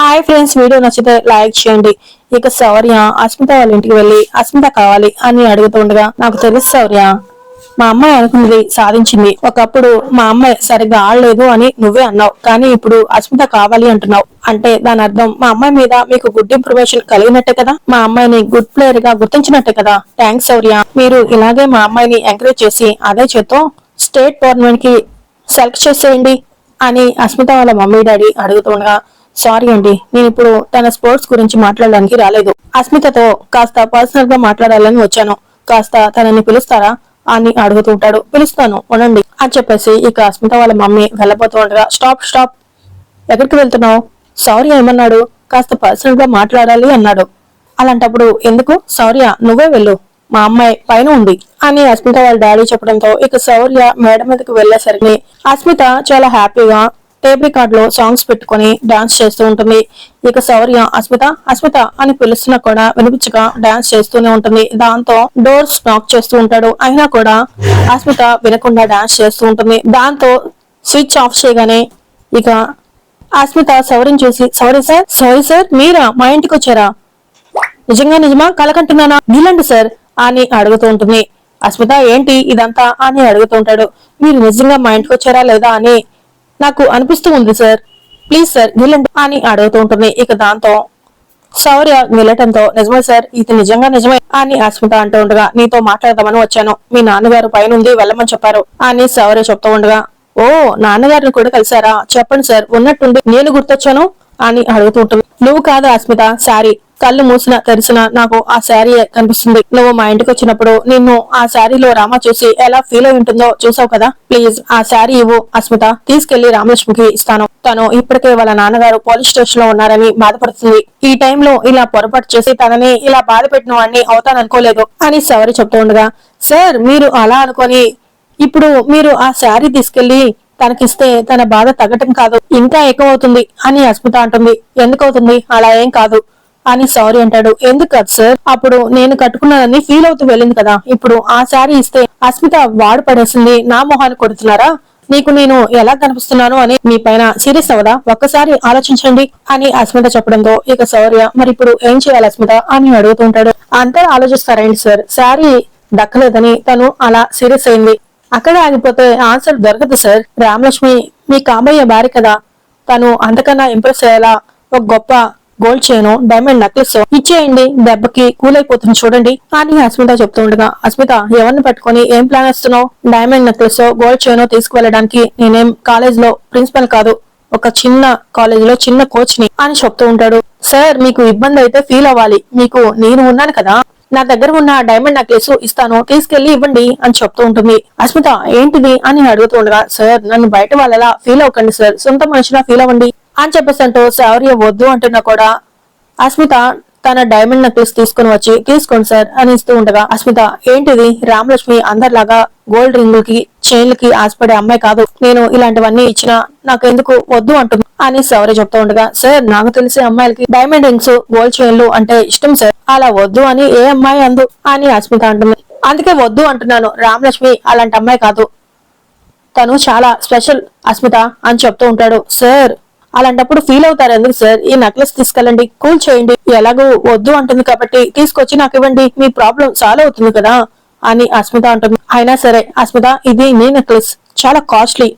Hi friends video నచ్చితే like చేయండి. ఇక సౌర్య అస్మిత వాళ్ళ ఇంటికి వెళ్ళి అస్మిత కావాలి అని అడుగుతుండగా నాకు తెలుసు సౌర్య మా అమ్మాయి అనుకున్నది సాధించింది. ఒకప్పుడు మా అమ్మాయి సరిగ్గా ఆడలేదు అని నువ్వే అన్నావు. కానీ ఇప్పుడు అస్మిత కావాలి అంటున్నావు. అంటే దాని అర్థం మా అమ్మాయి మీద మీకు గుడ్ ఇన్ఫర్మేషన్ కలిగినట్టే కదా? మా అమ్మాయిని గుడ్ ప్లేయర్గా గుర్తించినట్టే కదా? థ్యాంక్స్ సౌర్య మీరు ఇలాగే మా అమ్మాయిని ఎంకరేజ్ చేసి అదే చేత్తో స్టేట్ టోర్నమెంట్కి సెలెక్ట్ చేసేయండి అని అస్మిత వాళ్ళ మమ్మీ డాడీ అడుగుతుండగా సారీ అండి నేను ఇప్పుడు తన స్పోర్ట్స్ గురించి మాట్లాడడానికి రాలేదు. అస్మితతో కాస్త పర్సనల్గా మాట్లాడాలని వచ్చాను. కాస్త తనని పిలుస్తారా? అని అడుగుతుంటాడు పిలుస్తాను ఉండండి అని చెప్పేసి ఇక అస్మిత వాళ్ళ మమ్మీ వెళ్ళబోతూ ఉండగా స్టాప్ స్టాప్. ఎక్కడికి వెళ్తున్నావు? సారీ ఏమన్నాడు? కాస్త పర్సనల్గా మాట్లాడాలి అన్నాడు. అలాంటప్పుడు ఎందుకు? సౌర్య నువ్వే వెళ్ళు. మా అమ్మాయి పైన ఉంది. అని అస్మిత వాళ్ళ డాడీ చెప్పడంతో ఇక సౌర్య మేడ మీదకి వెళ్ళేసరికి అస్మిత చాలా హ్యాపీగా టేప్ రికార్డ్లో సాంగ్స్ పెట్టుకుని డాన్స్ చేస్తూ ఉంటుంది. ఇక శౌర్య అస్మిత అస్మిత అని పిలుస్తున్నా కూడా వినిపించక డాన్స్ చేస్తూనే ఉంటుంది. దాంతో డోర్స్ నాక్ చేస్తూ ఉంటాడు. అయినా కూడా అస్మిత వినకుండా డాన్స్ చేస్తూ ఉంటుంది. దాంతో స్విచ్ ఆఫ్ చేయగానే ఇక అస్మిత శౌర్యం చూసి సారీ సార్ సారీ సార్ మీరా? మా ఇంటికి వచ్చారా? నిజంగా నిజమా? కలకంటున్నానా? నీలండి సార్ అని అడుగుతూ ఉంటుంది. అస్మిత ఏంటి ఇదంతా? అని అడుగుతుంటాడు మీరు నిజంగా మా ఇంటికి వచ్చారా లేదా? అని నాకు అనిపిస్తూ ఉంది సార్ ప్లీజ్ సార్ నిల్లండి అని అడుగుతూ ఉంటుంది. ఇక దాంతో శౌర్య నిలటంతో నిజమే సార్ ఇది నిజంగా నిజమే అని అస్మిత అంటూ ఉండగా నీతో మాట్లాడదామని వచ్చాను. మీ నాన్నగారు పైన ఉంది వెళ్ళమని చెప్పారు అని శౌర్య చెప్తూ ఉండగా ఓ నాన్నగారిని కూడా కలిసారా చెప్పండి సార్ ఉన్నట్టుండి నేను గుర్తొచ్చాను అని అడుగుతూ ఉంటుంది. నువ్వు కాదు అస్మిత సారీ కళ్ళు మూసిన తెరిసిన నాకు ఆ శారీ కనిపిస్తుంది. నువ్వు మా ఇంటికి వచ్చినప్పుడు నిన్ను ఆ శారీలో రామ చూసి ఎలా ఫీల్ అయి ఉంటుందో చూసావు కదా? ప్లీజ్ ఆ శారీ ఇవ్వు అస్మిత. తీసుకెళ్ళి రామలక్ష్మికి ఇస్తాను. తను ఇప్పటికే వాళ్ళ నాన్నగారు పోలీస్ స్టేషన్లో ఉన్నారని బాధపడుతుంది. ఈ టైంలో ఇలా పొరపాటు చేసి తనని ఇలా బాధ పెట్టిన వాడిని అవుతాననుకోలేదు అని సవరి చెప్తూ ఉండగా సార్ మీరు అలా అనుకొని ఇప్పుడు మీరు ఆ శారీ తీసుకెళ్ళి తనకిస్తే తన బాధ తగ్గటం కాదు. ఇంకా ఎక్కువ అవుతుంది అని అస్మిత అంటుంది. ఎందుకు అవుతుంది? అలా ఏం కాదు. అని సారీ అంటాడు. ఎందుకు కాదు సార్? అప్పుడు నేను కట్టుకున్నానని ఫీల్ అవుతూ వెళ్ళింది కదా. ఇప్పుడు ఆ శారీ ఇస్తే అస్మిత వాడు పడేసింది నా మొహాన్ని కొడుతున్నారా? నీకు నేను ఎలా కనిపిస్తున్నాను అని మీ పైన సీరియస్ అవదా ఒక్కసారి ఆలోచించండి అని అస్మిత చెప్పడంతో ఇక సౌర్య మరి ఇప్పుడు ఏం చేయాలి అస్మిత? అని అడుగుతుంటాడు అంతా ఆలోచిస్తారండి సార్? శారీ దక్కలేదని తను అలా సీరియస్ అయింది. అక్కడ ఆగిపోతే ఆన్సర్ దొరకదు సార్. రామలక్ష్మి మీ కాబోయే భార్య కదా. తను అంతకన్నా ఇంప్రెస్ అయ్యేలా ఒక గొప్ప గోల్డ్ చైన్ డైమండ్ నెక్లెస్ ఇచ్చేయండి. దెబ్బకి కూలైపోతుంది చూడండి. అని అస్మిత చెప్తూ ఉండగా అస్మిత ఎవరిని పట్టుకొని ఏం ప్లాన్ వేస్తున్నావు? డైమండ్ నెక్లెస్ గోల్డ్ చైన్ తీసుకువెళ్ళడానికి నేనేం కాలేజ్లో ప్రిన్సిపల్ కాదు. ఒక చిన్న కాలేజ్లో చిన్న కోచ్ని అని చెప్తూ ఉంటాడు. సార్ మీకు ఇబ్బంది అయితే ఫీల్ అవ్వాలి. మీకు నేను ఉన్నాను కదా. నా దగ్గర ఉన్న డైమండ్ నెక్లెస్ ఇస్తాను. తీసుకెళ్ళి ఇవ్వండి అని చెప్తూ ఉంటుంది. అస్మిత ఏంటిది? అని అడుగుతూ ఉండగా సార్ నన్ను బయట వాళ్ళలా ఫీల్ అవ్వకండి సార్. సొంత మనిషిలా ఫీల్ అవ్వండి. అని చెప్పేసి అంటూ శౌర్య వద్దు అంటున్నా కూడా అస్మిత తన డైమండ్ నెక్లెస్ తీసుకుని వచ్చి తీసుకోండి సార్ అని ఇస్తూ ఉండగా అస్మిత ఏంటిది? రామలక్ష్మి అందరిలాగా గోల్డ్ రింగులకి చైన్లకి ఆశపడే అమ్మాయి కాదు. నేను ఇలాంటివన్నీ ఇచ్చినా నాకెందుకు వద్దు అంటుంది అని శౌర్య చెప్తూ ఉండగా సార్ నాకు తెలిసే అమ్మాయిలకి డైమండ్ రింగ్స్ గోల్డ్ చైన్లు అంటే ఇష్టం సార్. అలా వద్దు అని ఏ అమ్మాయి అందు? అని అస్మిత అంటుంది. అందుకే వద్దు అంటున్నాను. రామలక్ష్మి అలాంటి అమ్మాయి కాదు. తను చాలా స్పెషల్ అస్మిత అని చెప్తూ ఉంటాడు. సార్ అలాంటప్పుడు ఫీల్ అవుతారు ఎందుకు సార్ ఈ నెక్లెస్ తీసుకెళ్ళండి కూల్ చేయండి ఎలాగో వద్దు అంటుంది కాబట్టి తీసుకొచ్చి నాకు ఇవ్వండి మీ ప్రాబ్లం సాల్వ్ అవుతుంది కదా అని అస్మిత అంటుంది. అయినా సరే అస్మిత ఇది నీ నెక్లెస్ చాలా కాస్ట్లీ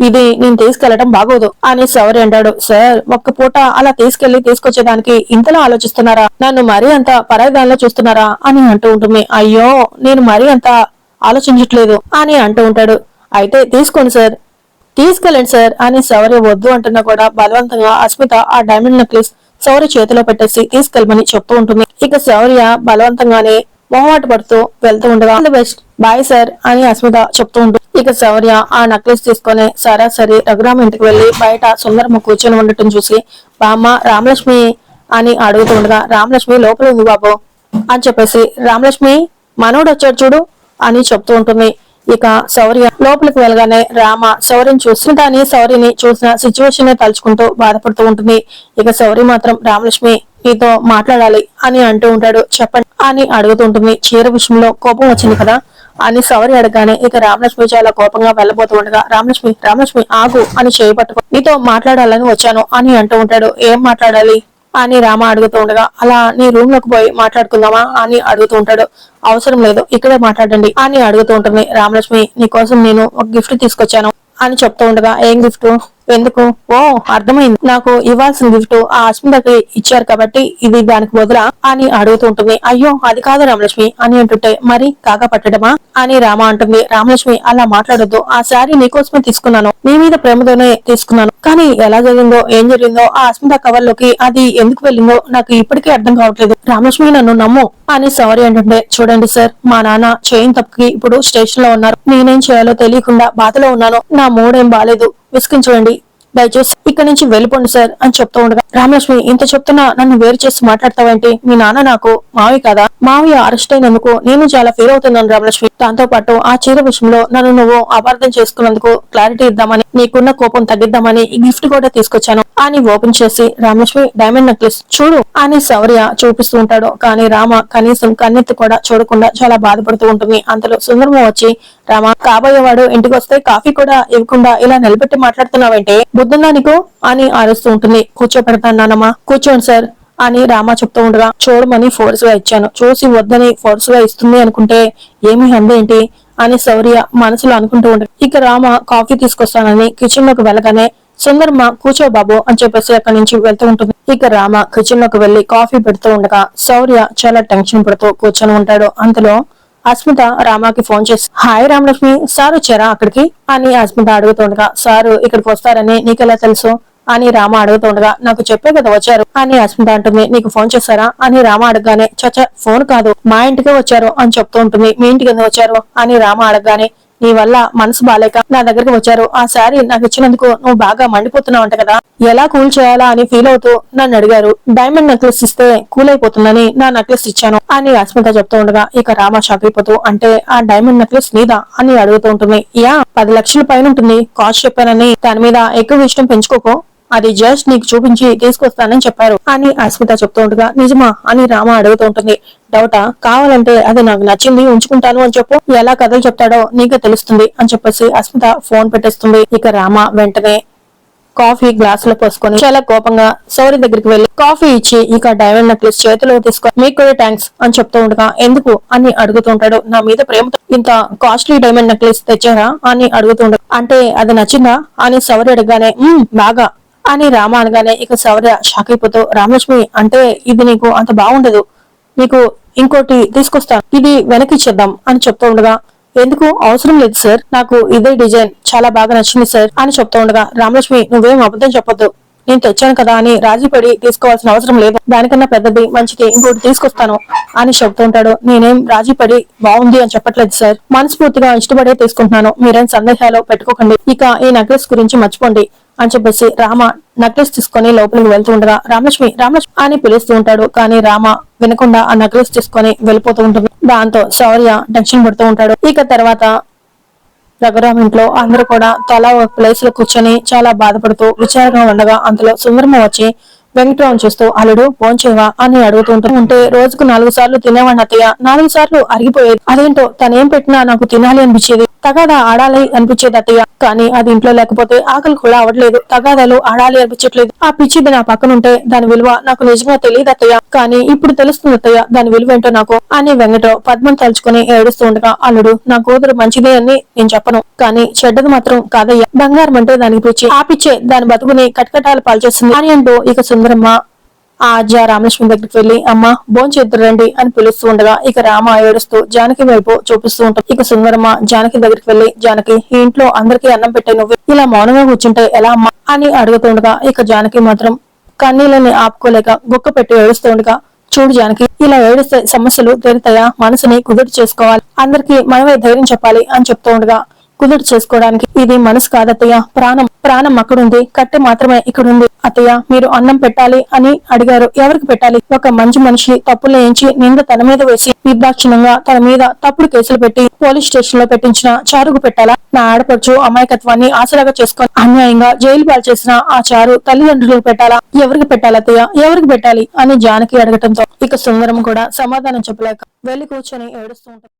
ఇది నేను తీసుకెళ్ళడం బాగోదు అని సవరి అంటాడు. సార్ ఒక్క పూట అలా తీసుకెళ్ళి తీసుకొచ్చేదానికి ఇంతలా ఆలోచిస్తున్నారా? నన్ను మరీ అంత పరాయిదానిలో చూస్తున్నారా? అని అంటూ ఉంటుంది. అయ్యో నేను మరీ అంత ఆలోచించట్లేదు అని అంటూ ఉంటాడు. అయితే తీసుకోండి సార్. తీసుకెళ్ళండి సార్ అని శౌర్య వద్దు అంటున్నా కూడా బలవంతంగా అస్మిత ఆ డైమండ్ నెక్లెస్ శౌర్య చేతిలో పెట్టేసి తీసుకెళ్ళమని చెప్తూ ఉంటుంది. ఇక శౌర్య బలవంతంగానే మొహమాట పడుతూ వెళ్తూ ఉండగా all the best bye sir అని అస్మిత చెప్తూ ఉంటుంది. ఇక శౌర్య ఆ నెక్లెస్ తీసుకొని సరాసరి రఘురామ ఇంటికి వెళ్ళి బయట సుందరమ్మ కూర్చొని ఉండటం చూసి బామ్మ రామలక్ష్మి అని అడుగుతూ ఉండగా రామలక్ష్మి లోపల ఉంది బాబు అని చెప్పేసి రామలక్ష్మి మనోడు వచ్చాడు చూడు అని చెప్తూ ఉంటుంది. ఇక శౌర్య లోపలికి వెళ్ళగానే రామ శౌర్యం చూస్తుంటాని శౌర్యని చూసిన సిచ్యువేషన్ తలుచుకుంటూ బాధపడుతూ ఉంటుంది. ఇక శౌర్య మాత్రం రామలక్ష్మి నీతో మాట్లాడాలి అని అంటూ ఉంటాడు. చెప్పండి అని అడుగుతూ ఉంటుంది. చీర విషయంలో కోపం వచ్చింది కదా అని సౌరి అడగానే ఇక రామలక్ష్మి చాలా కోపంగా వెళ్ళబోతూ ఉండగా రామలక్ష్మి రామలక్ష్మి ఆగు అని చేయబట్టుకో నీతో మాట్లాడాలని వచ్చాను అని అంటూ ఉంటాడు. ఏం మాట్లాడాలి? అని రామ అడుగుతూ ఉండగా అలా నీ రూమ్లోకి పోయి మాట్లాడుకుందామా? అని అడుగుతూ ఉంటాడు. అవసరం లేదు ఇక్కడే మాట్లాడండి అని అడుగుతూ ఉంటుంది రామలక్ష్మి. నీకోసం నేను ఒక గిఫ్ట్ తీసుకొచ్చాను అని చెప్తూ ఉండగా ఏం గిఫ్ట్ ఎందుకు? ఓ అర్థమైంది. నాకు ఇవ్వాల్సిన గిఫ్ట్ ఆ అస్మితకి ఇచ్చారు కాబట్టి ఇది దానికి బదులా అని అడుగుతూ ఉంటుంది. అయ్యో అది కాదు రామలక్ష్మి అని అంటుంటే మరి కాగా పట్టడమా అని రామ అంటుంది. రామలక్ష్మి అలా మాట్లాడొద్దు. ఆ శారీ నీకోసమే తీసుకున్నాను. నీ మీద ప్రేమతోనే తీసుకున్నాను. కానీ ఎలా జరిగిందో ఏం జరిగిందో ఆ అస్మిత కవర్లోకి అది ఎందుకు వెళ్ళిందో నాకు ఇప్పటికీ అర్థం కావట్లేదు. రామలక్ష్మి నన్ను నమ్ము అని సారీ అంటుంటే చూడండి సార్ మా నాన్న చైన్ తప్పుకి ఇప్పుడు స్టేషన్లో ఉన్నారు. నేనేం చేయాలో తెలియకుండా బాధలో ఉన్నాను. నా మూడేం బాలేదు. విసిగించండి దయచేసి ఇక్కడ నుంచి వెళ్ళిపోండి సార్ అని చెప్తూ ఉండగా రామలక్ష్మి ఇంత చెప్తున్నా నన్ను వేరు చేసి మాట్లాడతావేంటి మీ నాన్న నాకు మావి కదా? మావి అరెస్ట్ అయినందుకు నేను చాలా ఫీల్ అవుతున్నాను రామలక్ష్మి. దాంతో పాటు ఆ చీర విషయంలో నన్ను నువ్వు అపార్థం చేసుకున్నందుకు క్లారిటీ ఇద్దామని నీకున్న కోపం తగ్గిద్దామని ఈ గిఫ్ట్ కూడా తీసుకొచ్చాను. అని ఓపెన్ చేసి రామలక్ష్మి డైమండ్ నెక్లెస్ చూడు. అని శౌర్య చూపిస్తూ ఉంటాడు. కానీ రామ కనీసం కన్నెత్తి కూడా చూడకుండా చాలా బాధపడుతూ ఉంటుంది. అంతలో సుందరము వచ్చి రామ కాబోయేవాడు ఇంటికి వస్తే కాఫీ కూడా ఇవ్వకుండా ఇలా నిలబెట్టి మాట్లాడుతున్నావంటే బుద్ధున్నా నీకు? అని అరుస్తూ ఉంటుంది. కూర్చోపెడతాను నానమ్మా. కూర్చోండి సార్. అని రామ చెప్తూ ఉండగా చూడమని ఫోర్స్గా ఇచ్చాను. చూసి వద్దని ఫోర్స్గా ఇస్తుంది అనుకుంటే ఏమి అందేంటి అని శౌర్య మనసులో అనుకుంటూ ఉండగా ఇక రామ కాఫీ తీసుకొస్తానని కిచెన్లోకి వెళ్ళగానే సుందరమ్మ కూర్చో బాబు అని చెప్పేసి అక్కడి నుంచి వెళ్తూ ఉంటుంది. ఇక రామ కిచెన్లోకి వెళ్ళి కాఫీ పెడుతూ ఉండగా శౌర్య చాలా టెన్షన్ పడుతూ కూర్చొని ఉంటాడు. అంతలో అస్మిత రామాకి ఫోన్ చేసి హాయ్ రామలక్ష్మి సార్ వచ్చారా అక్కడికి? అని అస్మిత అడుగుతుండగా సారు ఇక్కడికి వస్తారని నీకెలా తెలుసు? అని రామ అడుగుతుండగా నాకు చెప్పే కదా వచ్చారు. అని అస్మిత అంటుంది నీకు ఫోన్ చేశారా? అని రామ అడగగానే చచ్చ ఫోన్ కాదు మా ఇంటికే వచ్చారు అని చెప్తూ ఉంటుంది మీ ఇంటికి ఎందుకు వచ్చారు? అని రామ అడగగానే నీ వల్ల మనసు బాలేక నా దగ్గరికి వచ్చారు. ఆ శారీ నాకు ఇచ్చినందుకు నువ్వు బాగా మండిపోతున్నావు అంట కదా. ఎలా కూల్ చేయాలా అని ఫీల్ అవుతూ నన్ను అడిగారు. డైమండ్ నెక్లెస్ ఇస్తే కూల్ అయిపోతుందని నా నెక్లెస్ ఇచ్చాను అని అస్మిత చెప్తూ ఉండగా ఇక రామ షాక్ అయిపోతూ అంటే ఆ డైమండ్ నెక్లెస్ నీదా అని అడుగుతూ ఉంటుంది. యా పది లక్షల పైన ఉంటుంది. కాస్ట్ చెప్పానని దాని మీద ఎక్కువ ఇష్టం పెంచుకోకో. అది జస్ట్ నీకు చూపించి తీసుకొస్తానని చెప్పారు. అని అస్మిత చెప్తూ ఉండగా నిజమా? అని రామ అడుగుతూ ఉంటుంది. డౌటా? కావాలంటే అది నాకు నచ్చింది ఉంచుకుంటాను అని చెప్పు. ఎలా కథలు చెప్తాడో నీకు తెలుస్తుంది అని చెప్పేసి అస్మిత ఫోన్ పెట్టేస్తుంది. ఇక రామ వెంటనే కాఫీ గ్లాస్లో పోసుకొని చాలా కోపంగా సౌరి దగ్గరికి వెళ్ళి కాఫీ ఇచ్చి ఇక డైమండ్ నెక్లెస్ చేతిలో తీసుకొని మీకు కూడా థ్యాంక్స్ అని చెప్తూ ఉండగా ఎందుకు? అని అడుగుతుంటాడు నా మీద ప్రేమతో ఇంత కాస్ట్లీ డైమండ్ నెక్లెస్ తెచ్చారా? అని అడుగుతుండడు అంటే అది నచ్చిందా? అని సౌరి అడగగానే బాగా. అని రామ అనగానే ఇక సౌర్య షాక్ అయిపోతూ రామలక్ష్మి అంటే ఇది నీకు అంత బాగుండదు. నీకు ఇంకోటి తీసుకొస్తాను ఇది వెనక్కి ఇచ్చేద్దాం అని చెప్తూ ఉండగా ఎందుకు? అవసరం లేదు సార్. నాకు ఇదే డిజైన్ చాలా బాగా నచ్చింది సార్ అని చెప్తూ ఉండగా రామలక్ష్మి నువ్వేం అబద్ధం చెప్పొద్దు. నేను తెచ్చాను కదా అని రాజీపడి తీసుకోవాల్సిన అవసరం లేదు. దానికన్నా పెద్దది మంచిది ఇంకోటి తీసుకొస్తాను అని చెప్తూ ఉంటాడు. నేనేం రాజీపడి బాగుంది అని చెప్పట్లేదు సార్. మనస్ఫూర్తిగా ఇష్టపడే తీసుకుంటున్నాను. మీరేం సందేహాలు పెట్టుకోకండి. ఇక ఈ నెక్లెస్ గురించి మర్చిపోండి. అని చెప్పేసి రామ నక్లెస్ తీసుకొని లోపలికి వెళ్తూ ఉండగా రామలక్ష్మి రామలక్ష్మి అని పిలుస్తూ ఉంటాడు. కానీ రామ వినకుండా ఆ నక్లెస్ తీసుకొని వెళ్ళిపోతూ ఉంటుంది. దాంతో శౌర్య టెన్షన్ పడుతూ ఉంటాడు. ఇక తర్వాత రఘురామ్ ఇంట్లో అందరూ కూడా తలా ఒక ప్లేస్లో కూర్చొని చాలా బాధపడుతూ విచారంగా ఉండగా అందులో సుందరమ్మ వచ్చి వెంకటరావు చూస్తూ అల్లుడు భోంచేవా అని అని అడుగుతుంటూ ఉంటే రోజుకు నాలుగు సార్లు తినేవాడిని అత్తయ్య. నాలుగు సార్లు అరిగిపోయేది. అదేంటో తనేం పెట్టినా నాకు తినాలి అనిపించేది. తగాదా ఆడాలి అనిపించేది అత్తయ్య కానీ అది ఇంట్లో లేకపోతే ఆకలి కూడా అవ్వట్లేదు. తగాదాలు ఆడాలి అనిపించట్లేదు. ఆ పిచ్చిది నా పక్కన ఉంటే దాని విలువ నాకు నిజంగా తెలియదు అత్తయ్య కానీ ఇప్పుడు తెలుస్తుంది అత్తయ్య దాని విలువ ఏంటో నాకు. అని వెంకటరావు పద్మం తలుచుకుని ఏడుస్తూ ఉండగా అల్లుడు నా కూతురు మంచిదే అని నేను చెప్పను కానీ చెడ్డది మాత్రం కాదయ్యా. బంగారం అంటే దానికి పిచ్చి. ఆ పిచ్చే దాని బతుకుని కటకటాలు పాల్చేస్తుంది. అని అంటూ ఇక సుందరమ్మ ఆ అజ్జ రామలక్ష్మి దగ్గరికి వెళ్ళి అమ్మ భోంచేద్దరు రండి అని పిలుస్తూ ఉండగా ఇక రామ ఏడుస్తూ జానకి వైపు చూపిస్తూ ఉంటాం. ఇక సుందరమ్మ జానకి దగ్గరికి వెళ్ళి జానకి ఈ ఇంట్లో అందరికీ అన్నం పెట్టే నువ్వు ఇలా మౌనంగా కూర్చుంటే ఎలా అమ్మా? అని అడుగుతుండగా ఇక జానకి మాత్రం కన్నీళ్ళని ఆపుకోలేక గుక్క పెట్టి ఏడుస్తుండగా చూడు జానకి ఇలా ఏడిస్తే సమస్యలు తీరుతాయా? మనసుని కుదురు చేసుకోవాలి. అందరికీ మనమే ధైర్యం చెప్పాలి అని చెప్తూ ఉండగా కుదురు చేసుకోవడానికి ఇది మనసు కాదత్తయ్య. ప్రాణం ప్రాణం అక్కడుంది. కట్టె మాత్రమే ఇక్కడుంది. అత్తయ్య మీరు అన్నం పెట్టాలి అని అడిగారు. ఎవరికి పెట్టాలి? ఒక మంచి మనిషి తప్పులు వేయించి నింద తన మీద వేసి నిర్దాక్షిణంగా తన మీద తప్పుడు కేసులు పెట్టి పోలీస్ స్టేషన్లో పెట్టించిన చారుకు పెట్టాలా? నా ఆడపడుచు అమాయకత్వాన్ని ఆశలాగా చేసుకొని అన్యాయంగా జైలు పాలు చేసిన ఆ చారు తల్లిదండ్రులకు పెట్టాలా? ఎవరికి పెట్టాలి అత్తయ్య? ఎవరికి పెట్టాలి? అని జానకి అడగటంతో ఇక సుందరం కూడా సమాధానం చెప్పలేక వెళ్ళి కూర్చొని ఏడుస్తూ